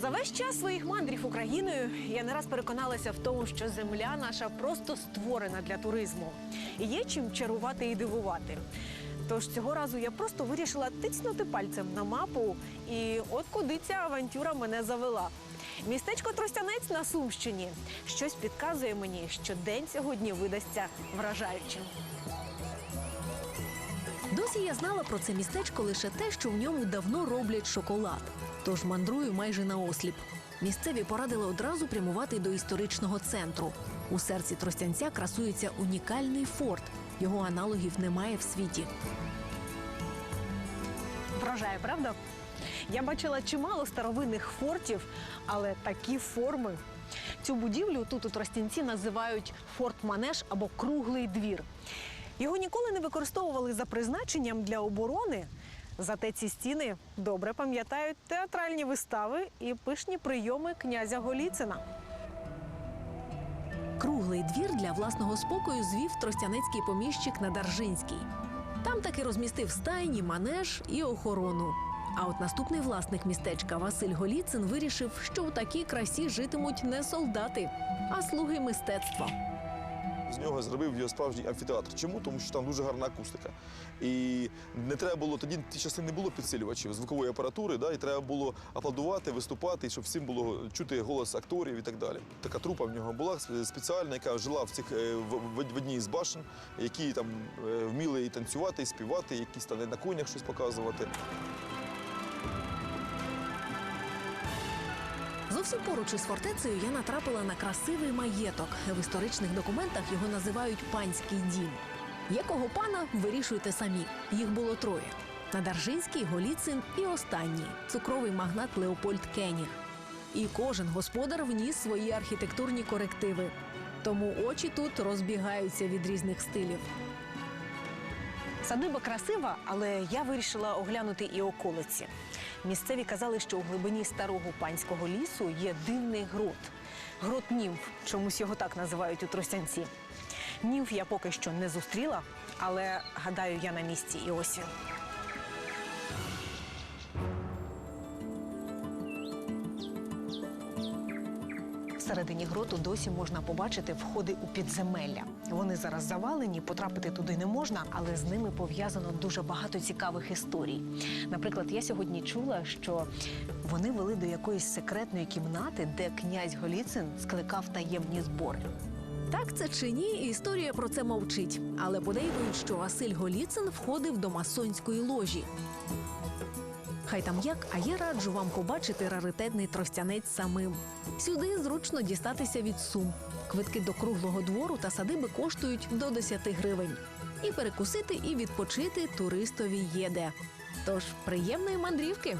За весь час своїх мандрів Україною я не раз переконалася в тому, що земля наша просто створена для туризму. І є чим чарувати і дивувати. Тож цього разу я просто вирішила тицнути пальцем на мапу, і от куди ця авантюра мене завела. Містечко Тростянець на Сумщині. Щось підказує мені, що день сьогодні видасться вражаючим. Досі я знала про це містечко лише те, що в ньому давно роблять шоколад. Тож мандрую майже наосліп. Місцеві порадили одразу прямувати до історичного центру. У серці Тростянця красується унікальний форт. Його аналогів немає в світі. Вражає, правда? Я бачила чимало старовинних фортів, але такі форми. Цю будівлю тут у Тростянці називають форт-манеж або круглий двір. Його ніколи не використовували за призначенням для оборони. Зате ці стіни добре пам'ятають театральні вистави і пишні прийоми князя Голіцина. Круглий двір для власного спокою звів тростянецький поміщик Надаржинський. Там таки розмістив стайні, манеж і охорону. А от наступний власник містечка Василь Голіцин вирішив, що у такій красі житимуть не солдати, а слуги мистецтва. З нього зробив його справжній амфітеатр. Чому? Тому що там дуже гарна акустика. І не треба було тоді ті часи не було підсилювачів звукової апаратури, да, і треба було аплодувати, виступати, щоб всім було чути голос акторів і так далі. Така трупа в нього була спеціальна, яка жила в цих е, в- в одній з башен, які там е, вміли і танцювати, і співати, якісь там на конях щось показувати. Зовсім поруч із фортецею я натрапила на красивий маєток. В історичних документах його називають панський дім. Якого пана вирішуйте самі. Їх було троє: Надаржинський, Голіцин і останній цукровий магнат Леопольд Кеніг. І кожен господар вніс свої архітектурні корективи. Тому очі тут розбігаються від різних стилів. Садиба красива, але я вирішила оглянути і околиці. Місцеві казали, що у глибині старого панського лісу є дивний грот. Грот німф, чомусь його так називають у Тростянці. Німф я поки що не зустріла, але гадаю, я на місці і ось він. Всередині гроту досі можна побачити входи у підземелля. Вони зараз завалені, потрапити туди не можна, але з ними пов'язано дуже багато цікавих історій. Наприклад, я сьогодні чула, що вони вели до якоїсь секретної кімнати, де князь Голіцин скликав таємні збори. Так це чи ні, історія про це мовчить. Але подейкують, що Василь Голіцин входив до масонської ложі. Хай там як, а я раджу вам побачити раритетний тростянець самим. Сюди зручно дістатися від сум. Квитки до круглого двору та садиби коштують до 10 гривень. І перекусити, і відпочити туристові є де. Тож приємної мандрівки!